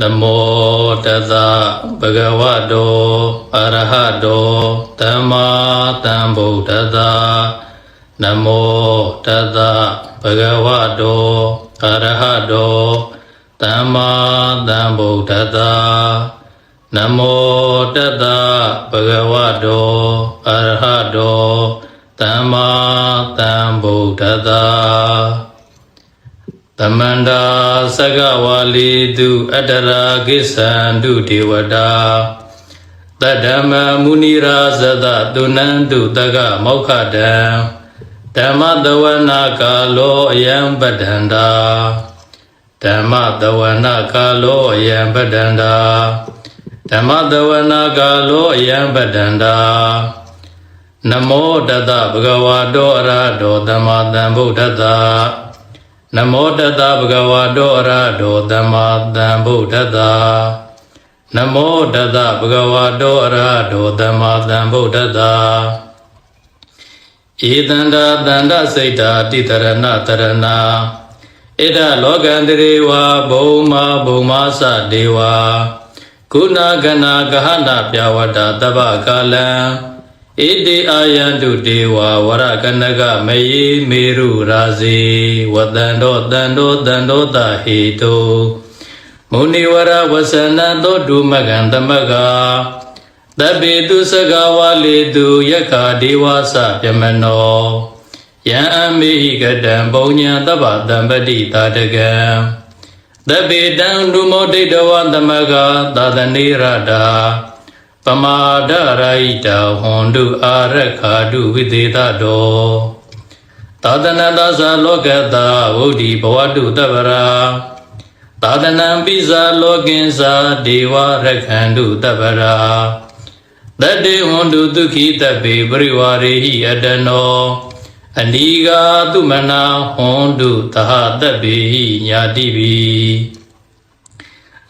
နမောတသဗုဒ္ဓဝတ္တောအရဟတောသမ္မာသမ္ဗုဒ္ဓတ္တနမောတသဗုဒ္ဓဝတ္တောအရဟတောသမ္မာသမ္ဗုဒ္ဓတ္တနမောတသဗုဒ္ဓဝတ္တောအရဟတောသမ္မာသမ္ဗုဒ္ဓတ္တသမန္တာသကဝါလီတုအတ္တရာကိစ္ဆန္တုဒေဝတာတတ္တမမုနိရာဇတသုနန္တုတကမောက္ခတံဓမ္မတဝနာကာလောအယံပတ္တန္တာဓမ္မတဝနာကာလောအယံပတ္တန္တာဓမ္မတဝနာကာလောအယံပတ္တန္တာနမောတတဗဂဝါတောအရဟတောသမ္မာသမ္ဗုဒ္ဓတ္တ နမောတတဗုဒ္ဓဝါတောအရဟတောသမ္မာသမ္ဗုဒ္ဓတ္တနမောတတဗုဒ္ဓဝါတောအရဟတောသမ္မာသမ္ဗုဒ္ဓတ္တဧတန္တာတန္တစိတ်တာတိတရဏတရဏဣဒလောကန္တရေဝဘုံမာဘုံမာသဒေဝကုဏကနာကဟနာပြဝတ္တတပ္ပကာလံ ဣတိအာယန္တုဒေဝဝရကနကမယေမေရုရာဇေဝတန္တောတန္တောတန္တောတဟေတုမုနိဝရဝဆနတောဒုမကံတမကတပိတုစကဝါလေတုယက္ခာဒေဝသပြမနောယံအမေဟိကတံပုံညာတပ္ပတံပတိတာတကံတပိတံဒုမောဒိတဝသမကသာသနေရတာ ပမာဒရာဣတဟွန်တုအာရခာတုဝိသေတတောသာသနတသလောကတာဝုဒ္ဓိဘဝတုတဗရာသာသနံပိဇာလောကင်္စာဒေဝရခန္တုတဗရာတတေဟွန်တုဒုခိတပေပရိဝါရေဟိအတနောအနိဂါတုမနာဟွန်တုသဟတပေဟိညာတိပိ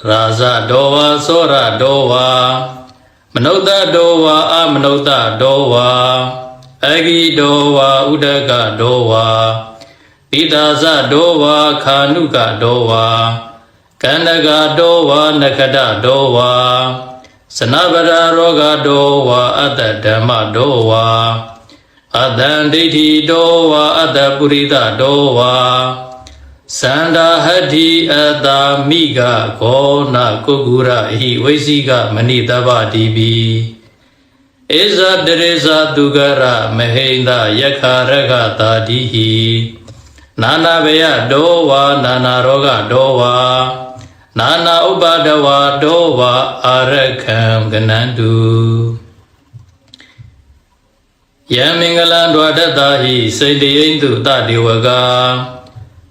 ရာဇတောဝါသောရတောဝါ မနုဿတောဝါအမနုဿတောဝါအဂိတောဝါဥဒကတောဝါပိတာဇတောဝါခာနုကတောဝါကန္နကတောဝါနခတတောဝါစနဗရာရောဂတောဝါအတ္တဓမ္မတောဝါအတ္တံဒိဋ္ဌိတောဝါအတ္တပုရိသတောဝါ သန္တာဟတ္တိအတ္တာမိကဂောနကုက္ကုရဟိဝိသိကမဏိတဗ္ဗတိပိဧဇတရေဇတုကရမဟိန္ဒယက္ခရကတာတိဟိနာနာဘယတောဝါနာနာရောဂတောဝါနာနာဥပါဒဝါတောဝါအာရခံကနန္တုယံမင်္ဂလံဒွါဒတ္တာဟိစေတယိန္တုတတေဝကာ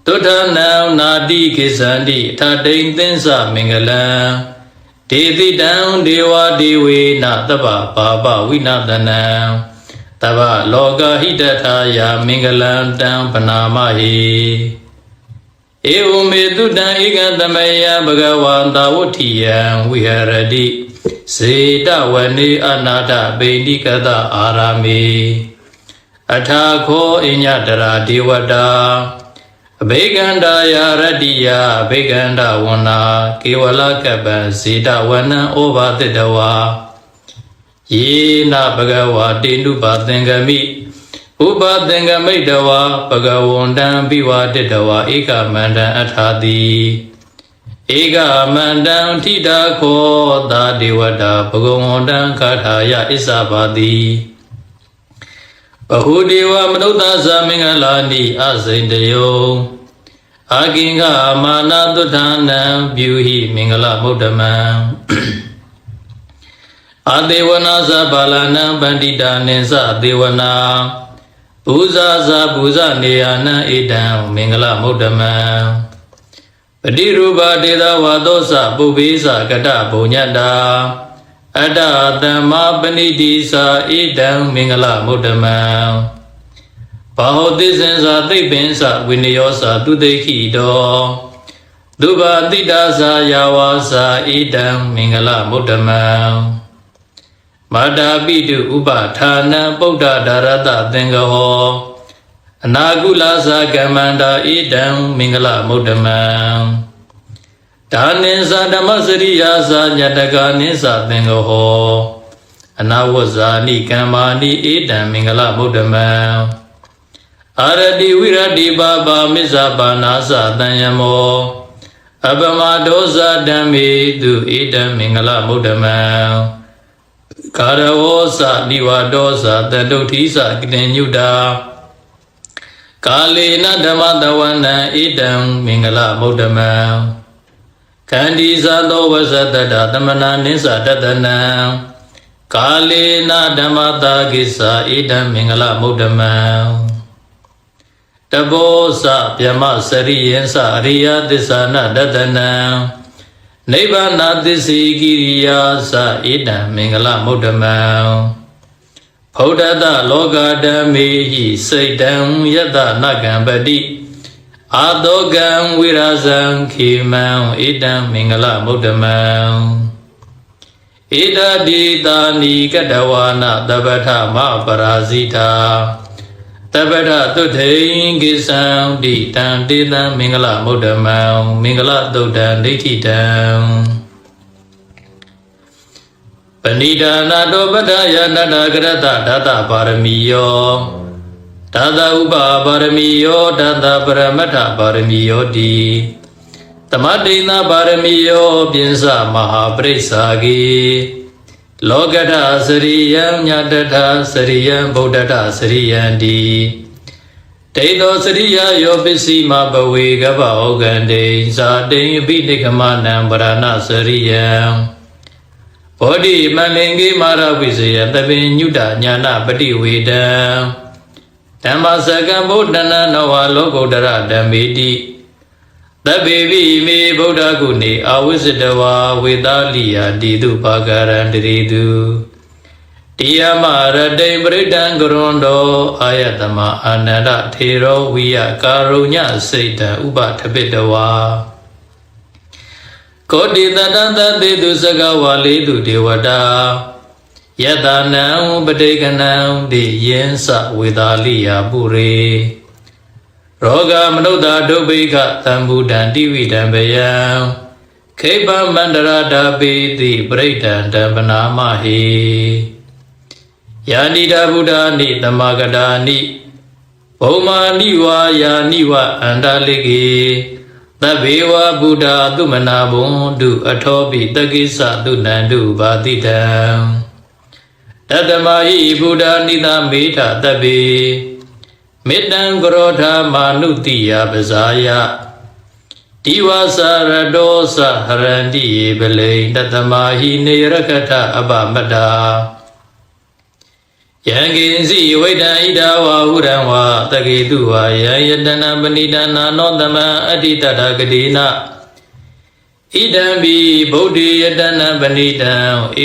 တုထနံနာတိကိသန္တိအထတိန်သင်္စမင်္ဂလံဒေတိတံဒေဝဒေဝေနတပ္ပပါပဝိနတနံတပ္ပလောကဟိတထာယာမင်္ဂလံတံပနာမဟိဧဝမေတုတံဧကတမယဘဂဝန္တာဝဋ္ဌိယံဝိဟရတိစေတဝနေအနာတပိဏိကတအာရမေအထာခောအညတရာဒေဝတာ အဘိကန္တာယာရတ္တိယအဘိကန္တဝနာကေဝလကပ္ပံဇေတဝနံဩဘာတိတဝါယေနဘဂဝါတေနုပါသင်္ကမိဥပသင်္ကမိတဝါဘဂဝန္တံဘိဝါတိတဝါဧကမန္တံအထာတိဧကမန္တံထိတာခောသာဒေဝတာဘဂဝန္တံကာထာယဣစ္ဆပါတိ ဘဟုဒေဝမနုဿသမင်္ဂလာနိအစိန်တယောအာကိင်္ဂမာနတုဋ္ဌာနံပြုဟိမင်္ဂလမုဒ္ဓမံအတေဝနာသဘာလနံပန္တိတာနိသသေဝနာဘူဇာဇာဘူဇနေယနံဣဒံမင်္ဂလမုဒ္ဓမံပတိရူပဒေသဝါသောသပုဗ္ဗေသကတဘုံညတ္တာ အတ္တတမ္မာပဏိတိသာဣဒံမင်္ဂလမုဒ္ဓမံဘာဟောတိစင်္စာသိပ္ပင်္စဝိနယောစာသူတိခိတောဒုဗ္ဗတိတာသာယာဝါစာဣဒံမင်္ဂလမုဒ္ဓမံမာတာပိတုဥပဌာနံပုဒ္ဒဒါရတသင်္ကဟောအနာကုလသာကမ္မန္တာဣဒံမင်္ဂလမုဒ္ဓမံတ ဒါနိသဓမ္မစရိယာစာညတကနိသသင်္ဃဟောအနာဝဇာနိကမ္မာနိဧတံမင်္ဂလမုဒ္ဓမံအာရတိဝိရတိပါပါမစ္ဆပါနာသတံယမောအပမဒောဇဓမ္မေသူဧတံမင်္ဂလမုဒ္ဓမံကာရဝောသနိဝဒောသတတုဋ္ဌိသကိတညုတာကာလေနဓမ္မတဝန္တံဧတံမင်္ဂလမုဒ္ဓမံ ခန္ဒီဇသောဝဇတတသမနာနိစ္စတတနံကာလေနဓမ္မတာကိစ္စဧတံမင်္ဂလမုဒ္ဓမံတဘောစဗျမစရိယံစအရိယသစ္စာနတတနံနိဗ္ဗာနသစ္စေကိရိယာစဧတံမင်္ဂလမုဒ္ဓမံဖௌဒတလောကဓမ္မေဟိစိတ်တံယတနကံပတိ အာတောကံဝိရာဇံခေမံဧတံမင်္ဂလမုဒ္ဓမံဧတတိတာနိကတဝါနတပထမပရာဇိတာတပထတုထိန်ကိသံတိတံတေတံမင်္ဂလမုဒ္ဓမံမင်္ဂလသုတ်တံဒိဋ္ဌိတံပဏိဒါနာတောပတ္ထယနတ္တကရတဓာတပါရမီယော ဓာတဥပပါရမီယောဓာတပရမတ္ထပါရမီယောတိသမတိနာပါရမီယောပိစမဟာပရိစ္ဆာကေလောကထစရိယံညတထစရိယံဗုဒ္ဓထစရိယံတိဒိဋ္ဌောစရိယယောပစ္စည်းမဘဝေကပ္ပဩကံတိဇာတိံအပိနိကမနံပရဏစရိယံဘောဓိမလင်္ကေမာရဝိဇယသဗ္ဗညုတညာနာပฏิဝေဒံ ဓမ္မစကံဗုဒ္ဓနာနဝလောကုတ္တရဓမ္မေတိသဗ္ဗေပိမေဗုဒ္ဓဂုဏေအဝိဇ္ဇတဝါဝေသာလိယတိတုပါကရံတရေတုတိယမရတိံပရိဒံကရွန်တောအာယတမအာနန္ဒထေရောဝိယကာရုညစိတ်တံဥပထပိတဝါကောတိတတံတတေတုစကဝါလေးတုဒေဝတာ ယတနံပဋိကနံတိယင်းစဝေသာလိယပုရေရောဂမနုဿဒုဗိခသံဘူတံတိဝိတံဘယံခေပမန္တရတာပိတိပရိဒံတံပနာမဟိယာနိတာဗုဒ္ဓနိတမဂတာနိဘုံမာနိဝါယာနိဝအန္တလိကေသဗ္ဗေဝဗုဒ္ဓသုမနာဘုံတုအထောပိတကိစ္စသုနန္တုဘာတိတံ တတမဟိဗုဒ္ဓနိသမေထတဗ္ဗေမေတ္တံကရောဓမာနုတိယပဇာယဒီဝသရတောသဟရန္တိယေပလိန်တတမဟိနေရကထအပမတ္တာယံကိဉ္စီဝိတံဣဒဝါဟုရံဝါတကေတုဝါယံယတနာပဏိဒနာနောတမံအတ္တိတတဂတိနာ ဣဒံဘိဗုဒ္ဓေယတနာပဏိတံ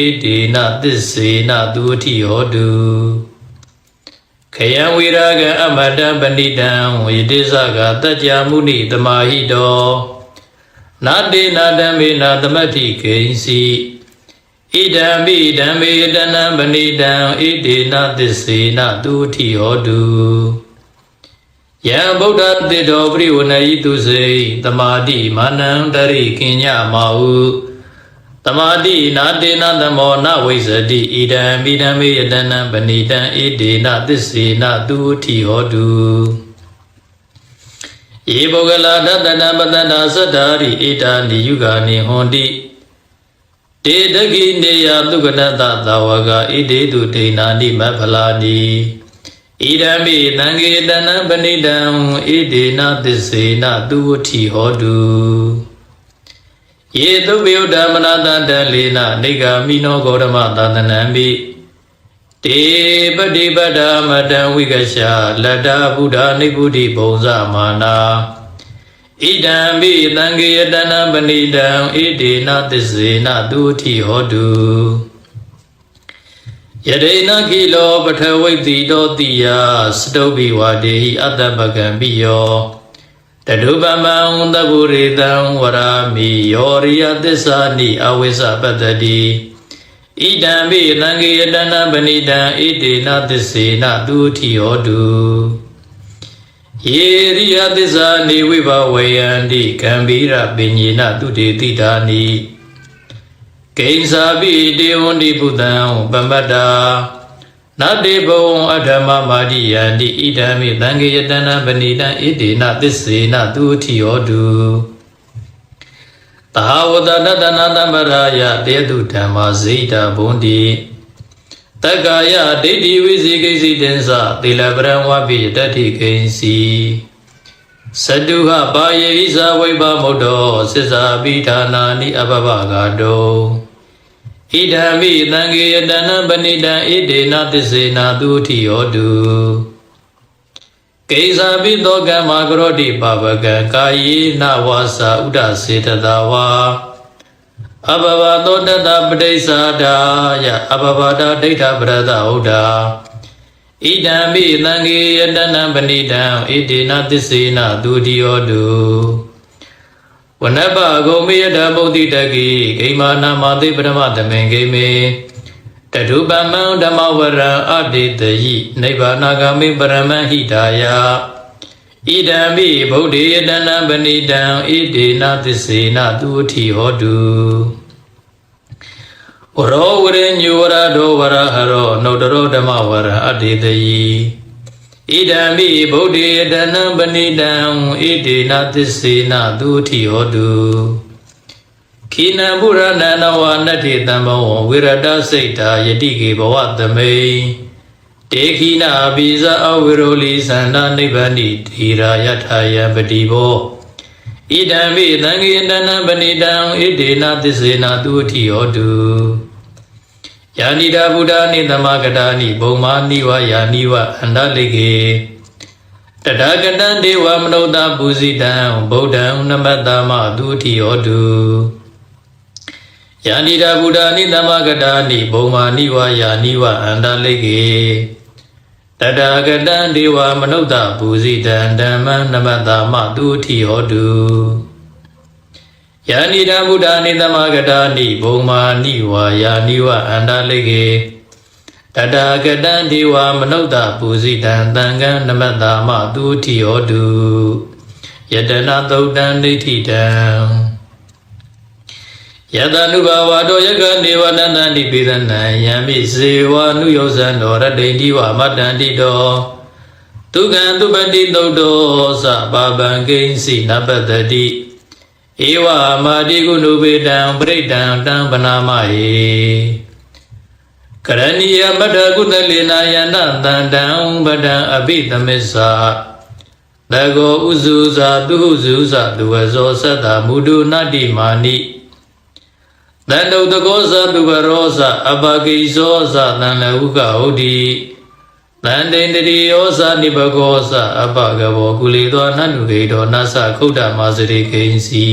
ဧတေနသစ္စေနသူအထိဟောတုခယံဝိရာဂံအမတံပဏိတံဝေတိသကတัจ जा မုနိတမာဟိတောနာတေနာဓမ္မေနာသမတ္ထိကိဉ္စီဣဒံမိဓမ္မေတနံပဏိတံဣတေနသစ္စေနသူအထိဟောတု ယံဗုဒ္ဓတေတောပရိဝဏယိတုစေတမာတိမာနံတရိကိညမာဟုတမာတိနာတေနသမောနဝိဇ္ဇတိဣဒံမိဓမ္မေယတနံပဏိတံဣတေနသစ္စေနသူအထိဟောတုယေပုဂ္ဂလာတတနာပတနာသတ္တာရိဣတာနိယုဂာနိဟွန်တိတေတကိနေယသုကနတသာဝကဣတေတုဒိဏာနိမဖလာနိ ဣဒံမိသံဃေတနံပဏိတံဣဒေနသစ္စေနသူဝတိဟောတုယေသုဗေယဓမ္မနာတတလေနနေဂာမိနောဂေါရမသာသနံမိတေပတိပဒာမတံဝိကရှာလတ္တဗုဒ္ဓနိဗ္ဗုတိဘုံဇမာနာဣဒံမိသံဃေယတနံပဏိတံဣဒေနသစ္စေနသူဝတိဟောတု ယရေနခိလောပထဝိတိတောတိယစတုဘိဝါဒေဟိအတ္တပကံပိယောတတုပမံသဗ္ဗုရိတံဝရာမိယောရိယသစ္စာနိအဝိဇ္ဇပတ္တတိဣဒံပိသံဃေယတနာပဏိတံဣတေနသစ္စေနသူတိဟောတုယေရိယသစ္စာနေဝိဘဝေယန္တိကံဗီရပညေနတုတေတိတာနိ ကိဉ္စာပိတေဝန္တိပုတံပမတ္တာနတေဘဝံအဓမ္မမာတိယန္တိဣဒံမိသံဃေယတနာပဏိတံဣတိနသစ္စေနသူအထိယောတုသာဝတတတနာတမရာယတေတုဓမ္မာဇိတာဘုံတိတက္ကာယဒိဋ္ဌိဝိဇိကိစီတင်္စသီလပရံဝပိတတ္ထိကိဉ္စီစတုဟပါယေဣဇဝိဘမုဒ္ဒောသစ္စာပိဌာနာနိအပပဂါတော ဣဒံမိသံဃေယတနံပဏိတံဣဒေနသစ္စေနာသူတိယောတုကိစ္ဆာပိသောကမ္မာကရောတိပပကံကာယေနဝါစာဥဒ္ဒစေတသာဝါအဘဘသောတတပဋိစ္ဆာဒာယအဘဘတာဒိဋ္ဌပရဒဟုဒ္ဓဣဒံမိသံဃေယတနံပဏိတံဣဒေနသစ္စေနာသူတိယောတု ဝနပဂုံမေယတဗုဒ္ဓိတကိဂိမာနာမသိပရမတမေဂိမေတတုပမံဓမ္မဝရံအတေတယိနိဗ္ဗာနဂမိပရမဟိတာယဣဒံမိဗုဒ္ဓေယတနံပဏိတံဣဒေနသစ္စေနသူအထိဟောတုဝရောဝရညုဝရဒောဝရဟရောနုတရောဓမ္မဝရံအတေတယိ ဣဒံမိဗုဒ္ဓေတနံပဏိတံဣဒေနသစ္စေနသူတိဟောတုခိနံပုရဏနဝနတ္ထိတံဘောဝိရတစိတ်တာယတိကေဘဝသမိန်တေခိနာပိဇအဝိရောလိသန္တာနိဗ္ဗာနိတိရာယထာယပတိဘောဣဒံမိသံဃေတနံပဏိတံဣဒေနသစ္စေနသူတိဟောတု ယာနိတာဗုဒ္ဓနိသမဂတာနိဘုံမာနိဝယာနိဝအန္တလိကေတတကတံဒေဝမနုဿပူဇိတံဗုဒ္ဓံနမတ္တမသူတိယောတုယာနိတာဗုဒ္ဓနိသမဂတာနိဘုံမာနိဝယာနိဝအန္တလိကေတတကတံဒေဝမနုဿပူဇိတံဓမ္မနမတ္တမသူတိယောတု ယာနိတံဗုဒ္ဓနိသမဂတာနိဘုံမာနိဝါယာနိဝအန္တလိကေတတကတံဒေဝမနုဿပူဇိတံတံကံနမတ္တာမသူတိယောတုယတနာသုတ်တံဒိဋ္ဌိတံယတနုဘဝတောယကနေဝနန္တန္တိပိသနံယံမိစေဝနုယောဇံတော်ရတ္တိတိဝမတ္တန္တိတောသူကံသူပတိသုတ်တောသဗ္ဗံကိဉ္စီနပတ္တိ ဧဝမာတိကုဏုပေတံပရိဒံတံပနာမယေကရဏီယမတ္တကုသလေနာယန္တတန္တံပဒံအဘိသမစ္ဆာတကောဥစုဇာသူဟုစုဇာသူဝဇောသတ္တမုဒုနတ္တိမာနိတန္တုတကောဇာသူဘရောဇာအပကိဇောဇာတန်လဟုကဟုတ်တိ တန်တိန်တတိယောဇာနိဘဂောဇာအပကဘောကုလေသောနန္တုကေတောနသခုဒ္ဓမာစရိကိဉ္စီ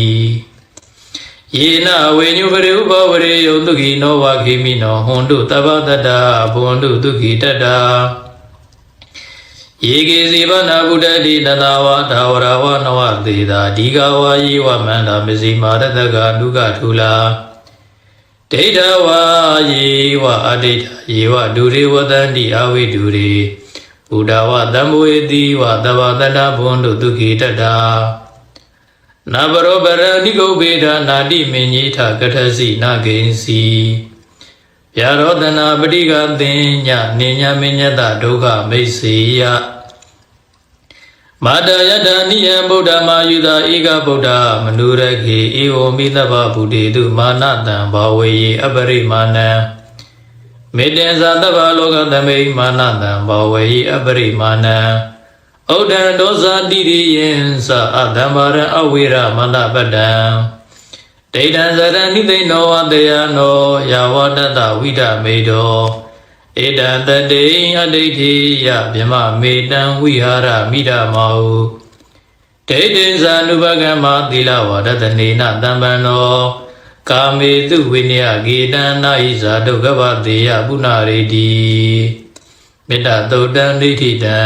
ယေနဝေညုပရိဥပဝရေယုတုခိနောဝခိမိနောဟွန်တုတပတတ္တာဘွန်တုတုခိတတ္တာယေကေစီဗနာဗုဒ္ဓတိတတဝါဒါဝရဝနဝသေတာဒီဃဝါယေဝမန္တာမစီမာရတကနုကထူလာ ဒိဋ္ဌဝါယေဝအဒိဋ္ဌယေဝဒုရေဝတန္တိအဝိဒုရေဘုဒ္ဓဝတံဘဝေတိဝသဗ္ဗတတ္တဘွန်တုတုခိတတ္တာနာဘရောပရဏိကုဗေဒနာတိမင်းကြီးထကထစီနာဂိဉ္စီဗျာရောတနာပဋိကသင်ညနေညမညတဒုက္ခမိတ်စေယ မာတယတနိယံဗုဒ္ဓမာယုတာဧကဗုဒ္ဓမနုရခေဧဝမိသဗ္ဗဗုဒ္ဓေတုမာနတံဘာဝေယအပရိမာဏံမေတ္တံသာတဗ္ဗလောကသမိမာနတံဘာဝေယအပရိမာဏံဩဒံဒောဇာတိရိယံသအတ္တမရအဝိရမန္တပတံဒိဋ္ဌံဇရဏိသိဏောဝတယနောယာဝတတဝိဒမေတော ဧတံတတေအဋ္ဌိယဗြမမေတံဝိဟာရမိဒမောဒိဋ္ဌိဇာနုပကမ္မသီလဝရတနေနတံပံနောကာမေတုဝိနယဂေတံနာဣဇာဒုက္ခဗတေယပုဏ္ဏရေတိမေတ္တသုတ်တံဒိဋ္ဌိတံ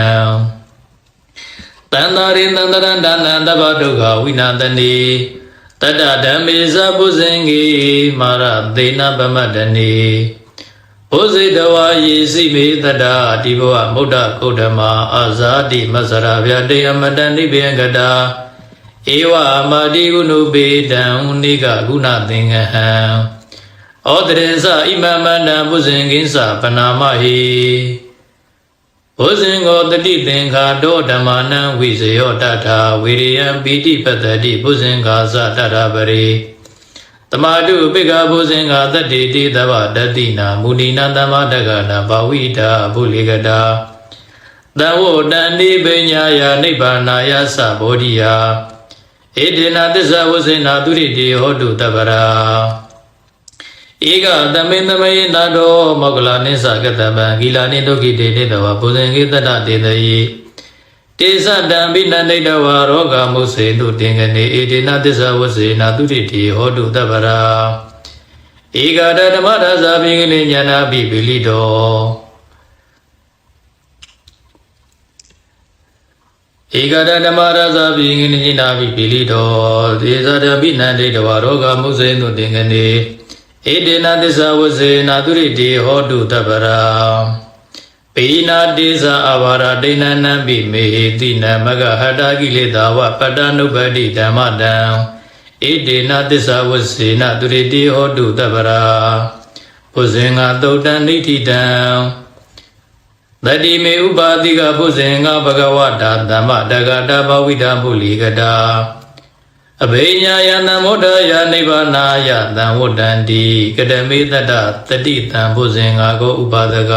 တန္တာရိတန္တရံဒါနံတဗ္ဗဒုက္ခဝိနာတနိတတ္တဓမ္မေဇပုဇင်္ဂေမာရသေနပမတ္တနိ ဘုဇိတဝါယေစိမေတတ္တာဒီဘဝမုဒ္ဒကုဒ္ဓမာအာဇာတိမဆရာဗျာတေအမတန်နိဗ္ဗေကတာဧဝမာတိကုဏုပေတံနိကကုဏသင်္ကဟံဩတရေသဣမမန္တဘုဇင်ကိသပနာမဟိဘုဇင်ကိုတတိသင်္ခါတောဓမ္မနံဝိဇယောတထာဝိရိယံပိတိပတ္တိဘုဇင်္ဂါသတတပရိ တမတုပိကဘုဇင်္ဂါတတိတိသဗ္ဗတတိနာမုဏိနာတမတကနာဘာဝိတာဘုလိကတာတဝတ္တန္တိပညာယနိဗ္ဗာနာယသဘောဓိယဧတေနသစ္စာဝဇိနာသူရိတိဟောတုတပ္ပရာဧကသမိန်သမေနာတောမောကလာနိသကတပံဂီလာနိဒုက္ခိတေတေတဝဘုဇင်္ဂေတတတေတယေ တေသတံဘိနန္ဒိတဝါရောဂမုစေတုတင်ကနေဧတေနသစ္စာဝဇေနာသူရိတိဟောတုတပ္ပရာဧကတဓမ္မဒါဇာပိကလေညာနာပိပိလိတောဧကတဓမ္မဒါဇာပိကလေညာနာပိပိလိတောသေဇာတပိနန္ဒိတဝါရောဂမုစေတုတင်ကနေဧတေနသစ္စာဝဇေနာသူရိတိဟောတုတပ္ပရာ ပိနာတိဇာအဘာရဒိဏနံပိမေဟိတိနမဂဟတာကိလေသာဝပတ္တနုပတိဓမ္မတံဣတေနသစ္စာဝစေနသူရိတိဟောတုတပ္ပရာဘုဇင်္ဂသုတ်တံနိဋ္ဌိတံတတိမေဥပါတိကဘုဇင်္ဂဘဂဝတာဓမ္မတဂတာဘဝိဒမုလီကတာအဘိညာယနမောဒယနိဗ္ဗာနာယသံဝတ္တန္တိကတမေတ္တတတိတံဘုဇင်္ဂကိုဥပါဒက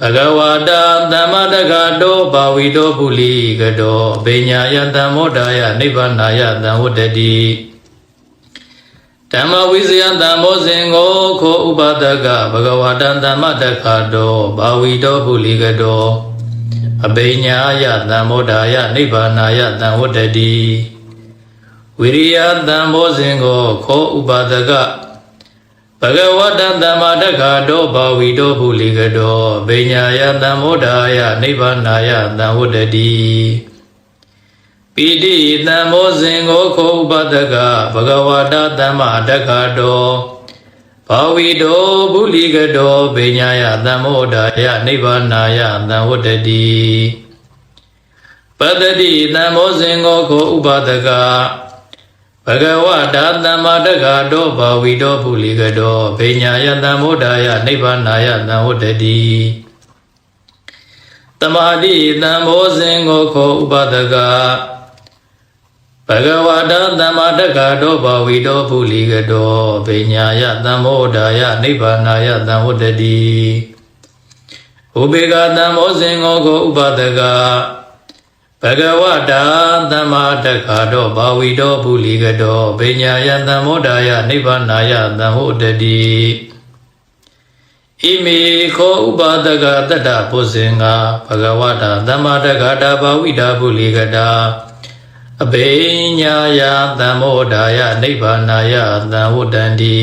ဘဂဝတာသမ္မတကတောဘာဝီတောပုလိကတောအဘိညာယသံမောဒယနိဗ္ဗာနာယသံဝတ္တတိဓမ္မဝိဇယသံမောဇင်ကိုခောဥပါဒကဘဂဝတာသမ္မတကတောဘာဝီတောပုလိကတောအဘိညာယသံမောဒယနိဗ္ဗာနာယသံဝတ္တတိဝိရိယတံဘောဇင်ကိုခောဥပါဒက ဘဂဝတတမ္မာတက္ခတောဘာဝီတောဘုလိကတောဗိညာယတံမောဒာယနိဗ္ဗာနာယတံဝတ္တတိပိတိတံဘောဇင်ကိုခောဥပါဒကဘဂဝတာတမ္မာတက္ခတောဘာဝီတောဘုလိကတောဗိညာယတံမောဒာယနိဗ္ဗာနာယတံဝတ္တတိပတ္တိတံဘောဇင်ကိုခောဥပါဒက ဘဂဝတာသမ္မာတက္ခတောဘာဝီတောပုလိကတောဗိညာယတံမောဒာယနိဗ္ဗာနာယတံဝတ္တတိတမာတိတံဘောဇင်ကိုခောဥပဒကဘဂဝတာသမ္မာတက္ခတောဘာဝီတောပုလိကတောဗိညာယတံမောဒာယနိဗ္ဗာနာယတံဝတ္တတိဥပေကတံဘောဇင်ကိုခောဥပဒက ဘဂဝတာသမ္မာတက္ခတောဘာဝီတောပုလိကတောဗိညာယသံမောဒာယနိဗ္ဗာနာယသံဟောတတိဣမေခောဥပါဒကတတ္တပုဇင်္ဂဘဂဝတာသမ္မာတက္ခတာဘာဝိတာပုလိကတာအဘိညာယသံမောဒာယနိဗ္ဗာနာယသံဟောတန္တိ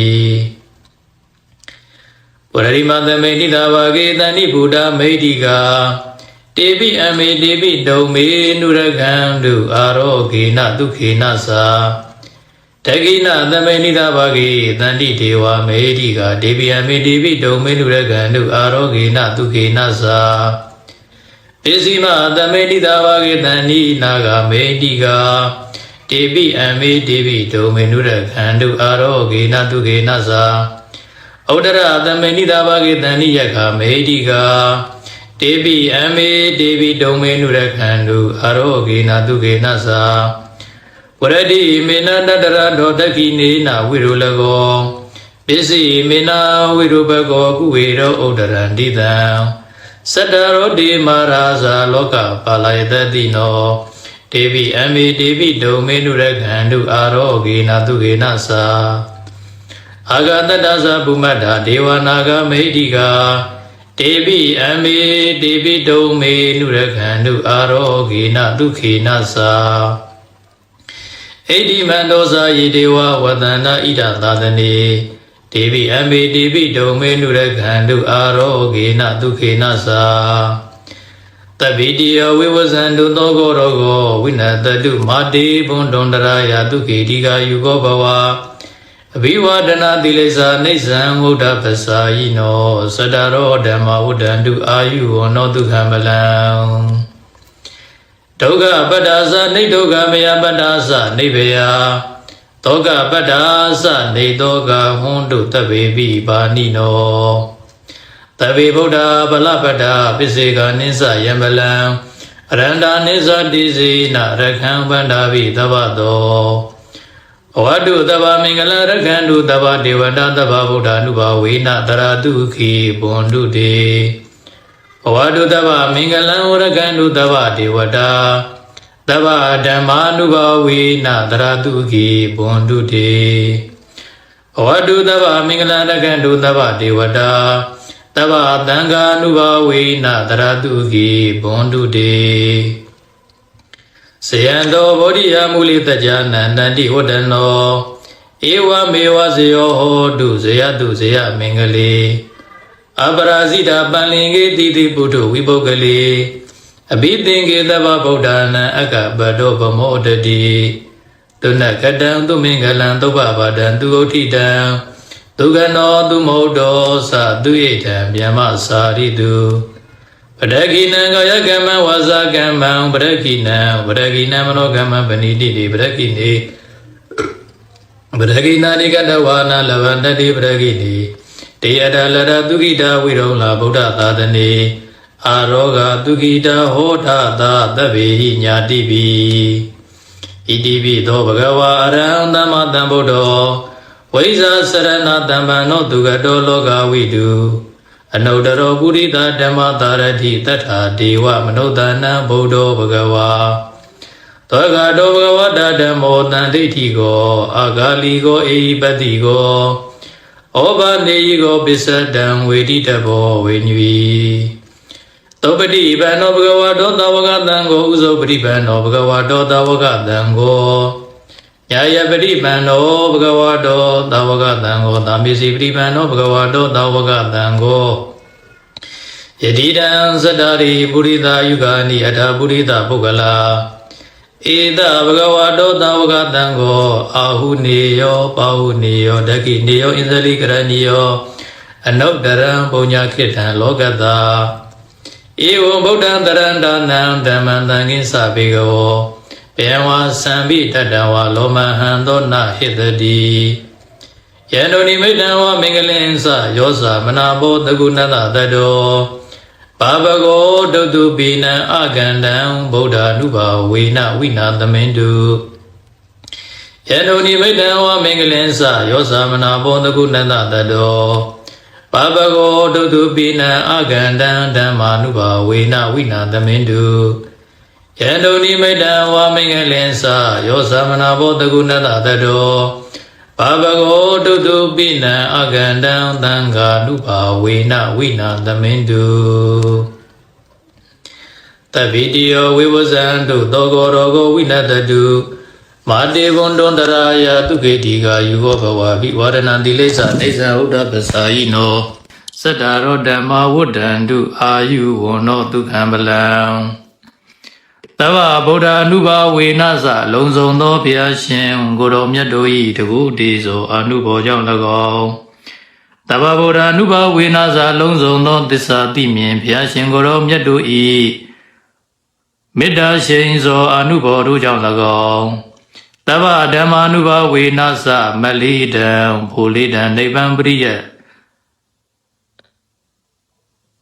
ဝရရိမသမေတိတာဘာဂေတဏိဗုဒ္ဓမေတိကာ တေပိအမေတေပိဒုံမေနုရကံဒုအာရောဂေနဒုခေနသာတကိနသမေနိသဘာဂေတန္တိဒေဝမေတိကဒေပိအမေတေပိဒုံမေနုရကံဒုအာရောဂေနဒုခေနသာပစ္စည်းမသမေနိသဘာဂေတန္တိနာဂမေတိကတေပိအမေတေပိဒုံမေနုရကံဒုအာရောဂေနဒုခေနသာဩဒရသမေနိသဘာဂေတန္တိယခမေတိက တေပိအမေတေပိဒုံမေနုရခန္တုအာရောဂေနတုကေနသာဝရတိမေနတတရတောတခိနေနဝိရုလကောပစ္စည်းမေနဝိရုပကောကုဝေရောဥဒရန္တိတံစတ္တရောတိမာရာဇာလောကပါလယတတိနောတေပိအမေတေပိဒုံမေနုရခန္တုအာရောဂေနတုကေနသာအာဂတတ္တသဗုမတ္တာဒေဝနာဂမေတိကာ တေပိအမေတေပိတုံမေနုရခန္တုအာရောဂေနဒုခေနသာဣတိမန္တောဇာယေဒေဝဝတန္တာဣဒသာသနေတေပိအမေတေပိတုံမေနုရခန္တုအာရောဂေနဒုခေနသာတပိတိယဝိဝဇန္တုသောကောရောဂဝိနတတုမာတေဘွန်ဒွန်တရာယဒုခေတိကာယုကောဘဝ အဘိဝဒနာတိလိစ္ဆာနေဆံဝုဒ္ဓပ္ပစာယိနောသတ္တရောဓမ္မဝုဒ္ဒန္တုအာယုဝနောဒုက္ခမလံဒုက္ခပတ္တာသနေဒုက္ခမယပတ္တာသနေဘယတောကပတ္တာသနေတောကဟွန်းတုတဗ္ဗေပိပါဏိနောတဗ္ဗေဗုဒ္ဓဗလပတ္တာပစ္စေကနိစ္စယံမလံအရန္တာနိစ္စတိစေနရခံဗန္တာပိသဗ္ဗတောအ ဝတ္တုတဗ္ဗမင်္ဂလရခန္တုတဗ္ဗဒေဝတာတဗ္ဗဗုဒ္ဓ ानु ဘာဝေနတရာတုခိဘွန်တုတေအဝတ္တုတဗ္ဗမင်္ဂလံဝရခန္တုတဗ္ဗဒေဝတာတဗ္ဗဓမ္မာနုဘာဝေနတရာတုခိဘွန်တုတေအဝတ္တုတဗ္ဗမင်္ဂလရခန္တုတဗ္ဗဒေဝတာတဗ္ဗသံဃာနုဘာဝေနတရာတုခိဘွန်တုတေ ဇယံတောဗောဓိယမူလိတကြနန္တန္တိဝတ္တနောဧဝမေဝဇယောဟောတုဇယတုဇယမင်္ဂလေအပရာဇိတာပန္လင်္ကေတိတိပုထုဝိပုဂ္ဂလေအဘိသင်္ကေတဗဗုဒ္ဓနာအကပတောဗမောတတိတုဏကတံသူမင်္ဂလံသုဘဘာဒံသူဩထိတံသူကနောသူမௌတောသသူဣထံဗျမစာရိတု ပရဂိနံကာယကမ္မဝါစာကမ္မံပရဂိနံပရဂိနံမနောကမ္မပဏိတိတိပရဂိနေပရဂိနာနိကတဝါနာလဗန္တတိပရဂိတိတေယတလရသူကိတာဝိရုံလာဗုဒ္ဓသာသနေအာရောဂသူကိတာဟောထသာသဗ္ဗေဟိညာတိပိဣတိပိသောဘဂဝါအရဟံသမ္မာသမ္ဗုဒ္ဓောဝိဇာစရဏတမ္ပံနောသူကတောလောကဝိတု အနုတ္တရောပုရိသဓမ္မတာရတိတတ္ထာဒေဝမနုဿာနံဗုဒ္ဓောဘဂဝါသောကတောဘဂဝတဓမ္မောတန်ဒိဋ္ဌိကောအာဂါလီကောအေဟိပတိကောဩဘာနေယိကောပစ္စဒံဝေတိတဘောဝေညွီသောပတိဗံနောဘဂဝါတောသဝကတံကိုဥဇောပတိဗံနောဘဂဝါတောသဝကတံကို ယာယပတိပံနောဘဂဝါတောသဝကတံကိုသာမေစီပတိပံနောဘဂဝါတောသဝကတံကိုယတိတံသတ္တရိပုရိသယုဂာနိအထာပုရိသပုဂ္ဂလာဧတဘဂဝါတောသဝကတံကိုအာဟုနေယောပါဟုနေယောဒကိနေယောဣန္ဒလိကရဏီယောအနုတ္တရံပုညခိတံလောကတာဧဝံဗုဒ္ဓံတရန္တနံဓမ္မံသံဃိသဘေကဝော ဘေဝါသံပိတတဝါလောမဟံသောနဟိတတိယန္တုနိမိတံဝမင်္ဂလင်္စယောဇာမနာဘောတကုဏတတတောဘာဘဂောဒုတုပိနံအကန္တံဗုဒ္ဓ ानु ဘာဝေနဝိနာသမင်တုယန္တုနိမိတံဝမင်္ဂလင်္စယောဇာမနာဘောတကုဏတတတောဘာဘဂောဒုတုပိနံအကန္တံဓမ္မာနုဘာဝေနဝိနာသမင်တု ယန္တုနိမိတံဝမင်္ဂလင်္စယောဇာမနာဘောတကုဏတတတောဘာဘဂောတုတုပိနံအကန္တံသံဃာနုဘာဝေနဝိနာသမင်တုတဗိတိယောဝိဝဇံတုသောကောရောဂောဝိနတတုမာတေဘွန်တွန်တရာယတုခေတိကာယူဘောဘဝဘိဝရဏံတိလိစ္ဆာနေဇံဥဒ္ဒပ္ပစာယိနောစတ္တာရောဓမ္မဝဋ္ဌန္တုအာယုဝနောဒုက္ခံပလံ တဗ္ဗဗုဒ္ဓ ानु ဘာဝေနသလုံစုံသောဘုရားရှင်ကိုတော်မြတ်တို့၏တကုတေသောအနုဘောကြောင့်၎င်းတဗ္ဗဗုဒ္ဓ ानु ဘာဝေနသလုံစုံသောသစ္စာသိမြင်ဘုရားရှင်ကိုတော်မြတ်တို့၏မေတ္တာရှိန်သောအနုဘောတို့ကြောင့်၎င်းတဗ္ဗဓမ္မာနုဘာဝေနသမလိတံဘူလိတံနိဗ္ဗံပရိယတ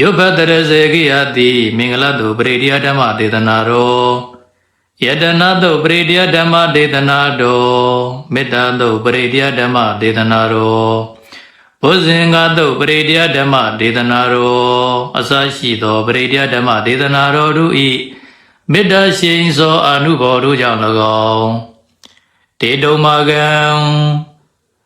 ယုဘတရစေကိယတိမင်္ဂလာတို့ပရိတရားဓမ္မဒေသနာတော်ယတနာတို့ပရိတရားဓမ္မဒေသနာတော်မေတ္တာတို့ပရိတရားဓမ္မဒေသနာတော်ဘုဇင်္ဂတို့ပရိတရားဓမ္မဒေသနာတော်အစရှိသောပရိတရားဓမ္မဒေသနာတော်တို့ဤမေတ္တာရှိန်သောအနုဘောတို့ကြောင့်၎င်းတေတုံမာကံ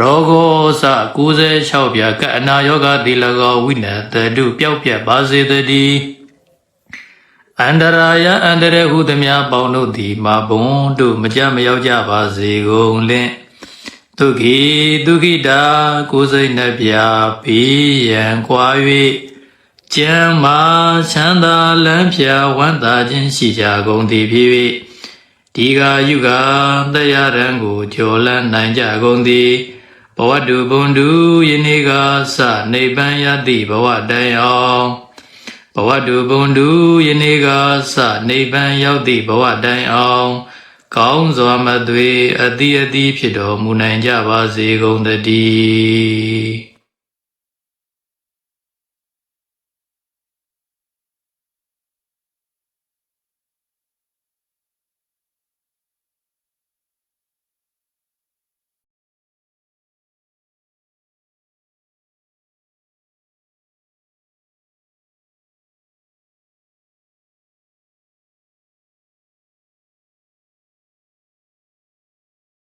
ရောဂောစ96ပြကအနာယောဂတိလကောဝိနတတုပျောက်ပြက်ပါစေတည်းအန္တရာယအန္တရဟုသမျှပေါင်းတို့သည်မာဘုံတို့မကြမရောက်ကြပါစေကုန်လင့်ဒုက္ခိဒုက္ခိတာကိုယ်စိတ်နှပြဘေးရန်ကွာ၍ကျမ်းမာချမ်းသာလန်းဖြာဝမ်းသာခြင်းရှိကြကုန်သည်ဖြစ်၍ဒီဃာယုဂတရားရန်ကိုကျော်လန်းနိုင်ကြကုန်သည် ဘဝတုဘုံတုယနေ့ကစနိဗ္ဗာန်ယတိဘဝတိုင်အောင်ဘဝတုဘုံတုယနေ့ကစနိဗ္ဗာန်ရောက်သည့်ဘဝတိုင်အောင်ကောင်းစွာမသွေအတိအတိဖြစ်တော်မူနိုင်ကြပါစေကုန်သတည်း